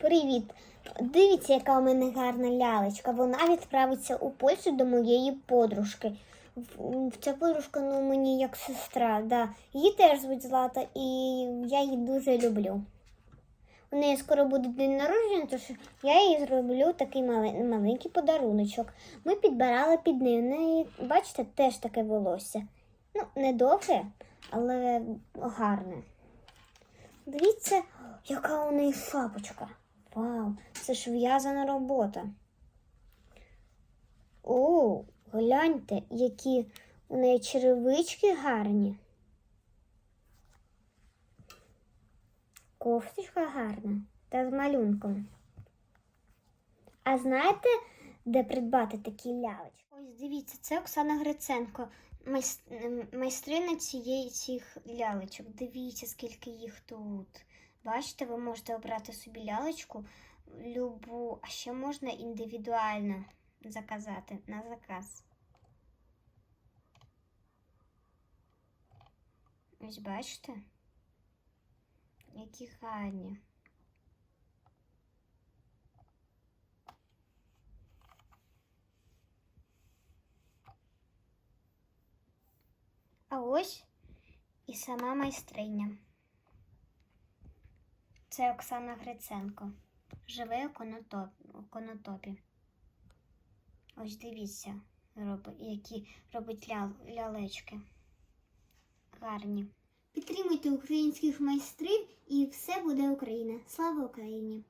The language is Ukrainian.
Привіт! Дивіться, яка у мене гарна лялечка. Вона відправиться у Польщу до моєї подружки. Ця подружка ну, мені як сестра. Да. Її теж звуть Злата, і я її дуже люблю. У неї скоро буде день народження, тож я їй зроблю такий мале- маленький подаруночок. Ми підбирали під неї. У неї, бачите, теж таке волосся. Ну, не довге, але гарне. Дивіться, яка у неї шапочка. Вау, це ж в'язана робота. О, гляньте, які у неї черевички гарні. Кофточка гарна та з малюнком. А знаєте, де придбати такі лялечки? Ось дивіться, це Оксана Гриценко, майс- ем, цієї цих лялечок. Дивіться, скільки їх тут. Бачите, ви можете обрати собі лялечку любу, а ще можна індивідуально заказати на заказ. Ось бачите? Які гарні. А ось і сама майстриня. Це Оксана Гриценко. Живе у конотопі. Ось дивіться, які робить ля- лялечки. Гарні. Підтримуйте українських майстрів і все буде Україна. Слава Україні!